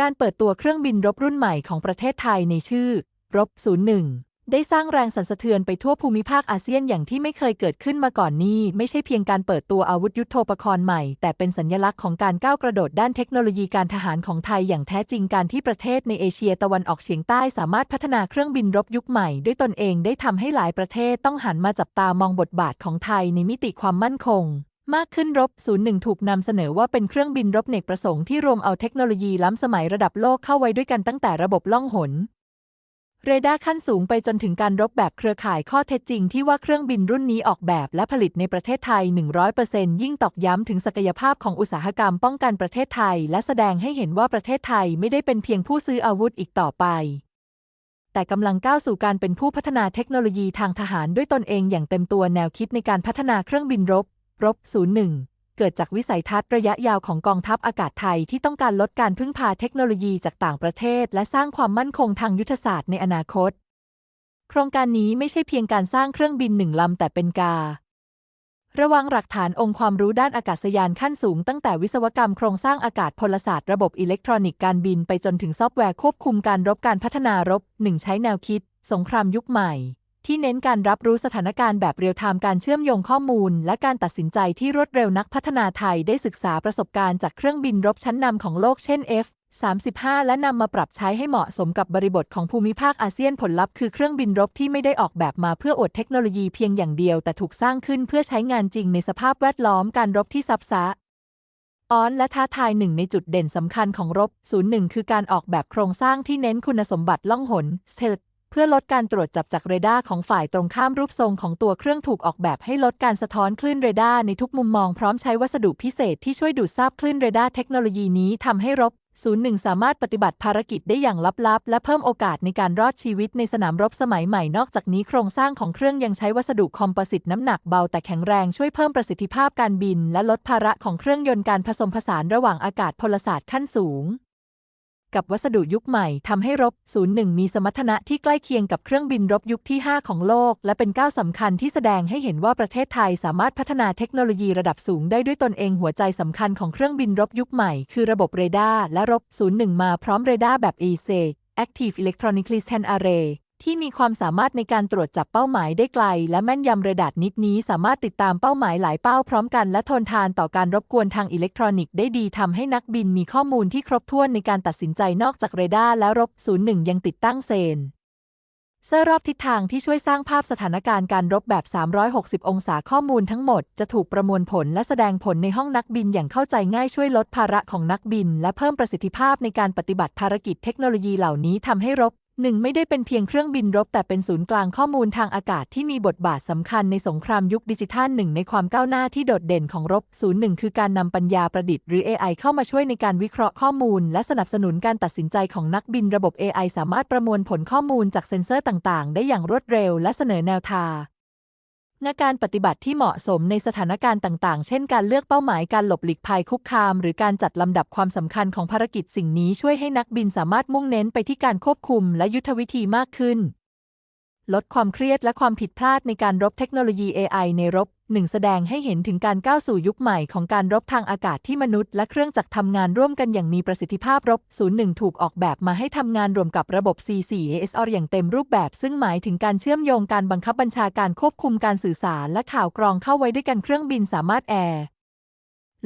การเปิดตัวเครื่องบินรบรุ่นใหม่ของประเทศไทยในชื่อ รบ 01 ได้สร้างแรงสั่นสะเทือนไปทั่วภูมิภาคอาเซียนอย่างที่ไม่เคยเกิดขึ้นมาก่อนนี้ไม่ใช่เพียงการเปิดตัวอาวุธยุโทโธปกรณ์ใหม่ แต่เป็นสัญลักษณ์ของการก้าวกระโดดด้านเทคโนโลยีการทหารของไทยอย่างแท้จริงการที่ประเทศในเอเชียตะวันออกเฉียงใต้สามารถพัฒนาเครื่องบินรบยุคใหม่ด้วยตนเองได้ทำให้หลายประเทศต้องหันมาจับตามองบทบาทของไทยในมิติความมั่นคง มากขึ้นรบ 01 ถูกนำเสนอว่าเป็นเครื่องบินรบเนกประสงค์ที่รวมเอาเทคโนโลยีล้ำสมัยระดับโลกเข้าไว้ด้วยกันตั้งแต่ระบบล่องหน เรดาร์ขั้นสูงไปจนถึงการรบแบบเครือข่ายข้อเท็จจริงที่ว่าเครื่องบินรุ่นนี้ออกแบบและผลิตในประเทศไทย 100%ยิ่งตอกย้ำถึงศักยภาพของอุตสาหกรรมป้องกันประเทศไทย และแสดงให้เห็นว่าประเทศไทยไม่ได้เป็นเพียงผู้ซื้ออาวุธอีกต่อไปแต่กำลังก้าวสู่การเป็นผู้พัฒนาเทคโนโลยีทางทหารด้วยตนเองอย่างเต็มตัวแนวคิดในการพัฒนาเครื่องบินรบ รบ01 เกิดจากวิสัยทัศน์ระยะยาวของกองทัพอากาศไทยที่ต้องการลดการพึ่งพาเทคโนโลยีจากต่างประเทศ และสร้างความมั่นคงทางยุทธศาสตร์ในอนาคต โครงการนี้ไม่ใช่เพียงการสร้างเครื่องบินหนึ่งลำแต่เป็นการระวังหลักฐานองค์ความรู้ด้านอากาศยานขั้นสูงตั้งแต่วิศวกรรมโครงสร้างอากาศพลศาสตร์ระบบอิเล็กทรอนิกส์การบินไปจนถึงซอฟต์แวร์ควบคุมการรบการพัฒนารบ 1 ใช้แนวคิด สงครามยุคใหม่ ที่เน้นการรับรู้สถานการณ์แบบเรียลไทม์การเชื่อมโยงข้อมูล และการตัดสินใจที่รวดเร็วนักพัฒนาไทยได้ศึกษาประสบการณ์จากเครื่องบินรบชั้นนำของโลกเช่น F 35 และนำมาปรับใช้ให้เหมาะสมกับบริบทของภูมิภาคอาเซียนผลลัพธ์คือเครื่องบินรบที่ไม่ได้ออกแบบมาเพื่ออวดเทคโนโลยีเพียงอย่างเดียว แต่ถูกสร้างขึ้นเพื่อใช้งานจริงในสภาพแวดล้อมการรบที่ซับซ้อนและท้าทายหนึ่งในจุดเด่นสำคัญของรบ 01 คือการออกแบบโครงสร้างที่เน้นคุณสมบัติล่องหน s t e l t เพื่อลดการตรวจจับจากเรดาร์ของฝ่ายตรงข้ามรูปทรงของตัวเครื่องถูกออกแบบให้ลดการสะท้อนคลื่นเรดาร์ในทุกมุมมองพร้อมใช้วัสดุพิเศษที่ช่วยดูดซับคลื่นเรดาร์เทคโนโลยีนี้ทำให้รบ01 สามารถปฏิบัติภารกิจได้อย่างลับๆ และเพิ่มโอกาสในการรอดชีวิตในสนามรบสมัยใหม่นอกจากนี้โครงสร้างของเครื่องยังใช้วัสดุคอมโพสิตน้ำหนักเบาแต่แข็งแรงช่วยเพิ่มประสิทธิภาพการบิน และลดภาระของเครื่องยนต์การผสมผสานระหว่างอากาศพลศาสตร์ขั้นสูง กับวัสดุยุคใหม่ทำให้รบ 01 มีสมรรถนะที่ใกล้เคียงกับเครื่องบินรบยุคที่ 5 ของโลก และเป็นก้าวสำคัญที่แสดงให้เห็นว่าประเทศไทยสามารถพัฒนาเทคโนโลยีระดับสูงได้ด้วยตนเองหัวใจสำคัญของเครื่องบินรบยุคใหม่ คือระบบเรดาร์และรบ 01 มาพร้อมเรดาร์แบบ EC Active Electronically Scan Array ที่มีความสามารถในการตรวจจับเป้าหมายได้ไกล และแม่นยำเรดาร์นิดนี้สามารถติดตามเป้าหมายหลายเป้าพร้อมกัน และทนทานต่อการรบกวนทางอิเล็กทรอนิกส์ได้ดีทำให้นักบินมีข้อมูลที่ครบถ้วนในการตัดสินใจนอกจากเรดาร์และรบ 01 ยังติดตั้งเซนเซอร์รอบทิศทางที่ช่วยสร้างภาพสถานการณ์การรบแบบ 360 องศาข้อมูลทั้งหมด จะถูกประมวลผลและแสดงผลในห้องนักบินอย่างเข้าใจง่ายช่วยลดภาระของนักบิน และเพิ่มประสิทธิภาพในการปฏิบัติภารกิจเทคโนโลยีเหล่านี้ทำให้รบ หนึ่งไม่ได้เป็นเพียงเครื่องบินรบ แต่เป็นศูนย์กลางข้อมูลทางอากาศที่มีบทบาทสำคัญในสงครามยุคดิจิทัลหนึ่งในความก้าวหน้าที่โดดเด่นของรบศูนย์หนึ่งคือการนำปัญญาประดิษฐ์หรือ AI เข้ามาช่วยในการวิเคราะห์ข้อมูล และสนับสนุนการตัดสินใจของนักบินระบบ AI สามารถประมวลผลข้อมูลจากเซ็นเซอร์ต่าง ๆ ได้อย่างรวดเร็ว และเสนอแนวทาง ในการปฏิบัติที่เหมาะสมในสถานการณ์ต่างๆ เช่นการเลือกเป้าหมายการหลบหลีกภัยคุกคาม หรือการจัดลำดับความสำคัญของภารกิจสิ่งนี้ช่วยให้นักบินสามารถมุ่งเน้นไปที่การควบคุมและยุทธวิธีมากขึ้น ลดความเครียดและความผิดพลาดในการรบเทคโนโลยี AI ในรบ หนึ่งแสดงให้เห็นถึงการก้าวสู่ยุคใหม่ของการรบทางอากาศที่มนุษย์ และเครื่องจักรทำงานร่วมกันอย่างมีประสิทธิภาพรบ 01 ถูกออกแบบมาให้ทำงานรวมกับระบบ C4ASR อย่างเต็มรูปแบบ ซึ่งหมายถึงการเชื่อมโยงการบังคับบัญชาการควบคุมการสื่อสารและข่าวกรองเข้าไว้ด้วยกันเครื่องบินสามารถแอร์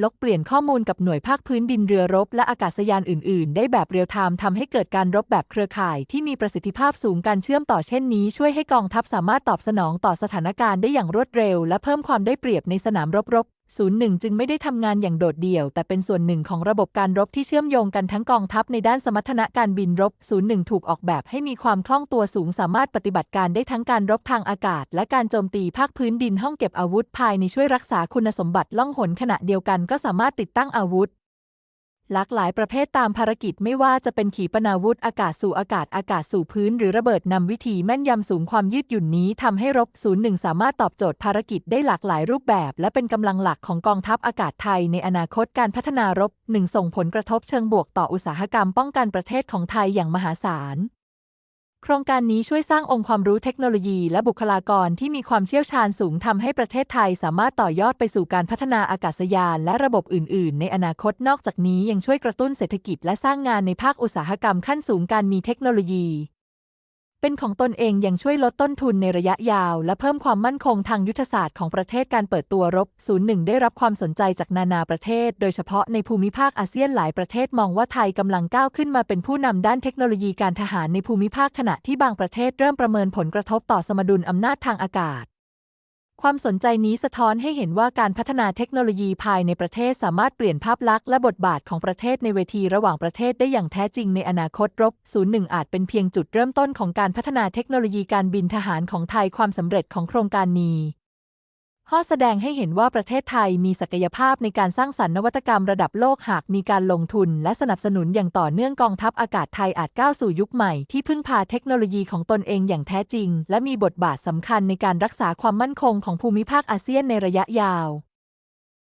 ลกเปลี่ยนข้อมูลกับหน่วยภาคพื้นดินเรือรบ และอากาศยานอื่น ๆ ได้แบบเรียลไทม์ทำให้เกิดการรบแบบเครือข่ายที่มีประสิทธิภาพสูงการเชื่อมต่อเช่นนี้ ช่วยให้กองทัพสามารถตอบสนองต่อสถานการณ์ได้อย่างรวดเร็ว และเพิ่มความได้เปรียบในสนามรบรบ 01 จึงไม่ได้ทำงานอย่างโดดเดี่ยว แต่เป็นส่วนหนึ่งของระบบการรบที่เชื่อมโยงกันทั้งกองทัพในด้านสมรรถนะการบินรบ 01 ถูกออกแบบให้มีความคล่องตัวสูงสามารถปฏิบัติการได้ทั้งการรบทางอากาศ และการโจมตีภาคพื้นดินห้องเก็บอาวุธภายในช่วยรักษาคุณสมบัติล่องหนขณะเดียวกันก็สามารถติดตั้งอาวุธ หลากหลายประเภทตามภารกิจไม่ว่าจะเป็นขีปนาวุธอากาศสู่อากาศอากาศสู่พื้น หรือระเบิดนำวิธีแม่นยำสูงความยืดหยุ่นนี้ทำให้รบ 01 สามารถตอบโจทย์ภารกิจได้หลากหลายรูปแบบ และเป็นกำลังหลักของกองทัพอากาศไทยในอนาคตการพัฒนารบ 1 ส่งผลกระทบเชิงบวกต่ออุตสาหกรรมป้องกันประเทศของไทยอย่างมหาศาล โครงการนี้ช่วยสร้างองค์ความรู้เทคโนโลยี และบุคลากรที่มีความเชี่ยวชาญสูงทำให้ประเทศไทยสามารถต่อยอดไปสู่การพัฒนาอากาศยาน และระบบอื่น ๆ ในอนาคตนอกจากนี้ยังช่วยกระตุ้นเศรษฐกิจและสร้างงานในภาคอุตสาหกรรมขั้นสูงการมีเทคโนโลยี เป็นของตนเองยังช่วยลดต้นทุนในระยะยาว และเพิ่มความมั่นคงทางยุทธศาสตร์ของประเทศการเปิดตัวรบ 01 ได้รับความสนใจจากนานาประเทศ โดยเฉพาะในภูมิภาคอาเซียนหลายประเทศมองว่าไทยกำลังก้าวขึ้นมาเป็นผู้นำด้านเทคโนโลยีการทหารในภูมิภาคขณะที่บางประเทศเริ่มประเมินผลกระทบต่อสมดุลอำนาจทางอากาศ ความสนใจนี้สะท้อนให้เห็นว่าการพัฒนาเทคโนโลยีภายในประเทศสามารถเปลี่ยนภาพลักษณ์และบทบาทของประเทศในเวทีระหว่างประเทศได้อย่างแท้จริงในอนาคตรบ01อาจเป็นเพียงจุดเริ่มต้นของการพัฒนาเทคโนโลยีการบินทหารของไทยความสำเร็จของโครงการนี้ ข้อแสดงให้เห็นว่าประเทศไทยมีศักยภาพในการสร้างสรรค์นวัตกรรมระดับโลกหากมีการลงทุน และสนับสนุนอย่างต่อเนื่องกองทัพอากาศไทยอาจก้าวสู่ยุคใหม่ ที่พึ่งพาเทคโนโลยีของตนเองอย่างแท้จริง และมีบทบาทสำคัญในการรักษาความมั่นคงของภูมิภาคอาเซียนในระยะยาว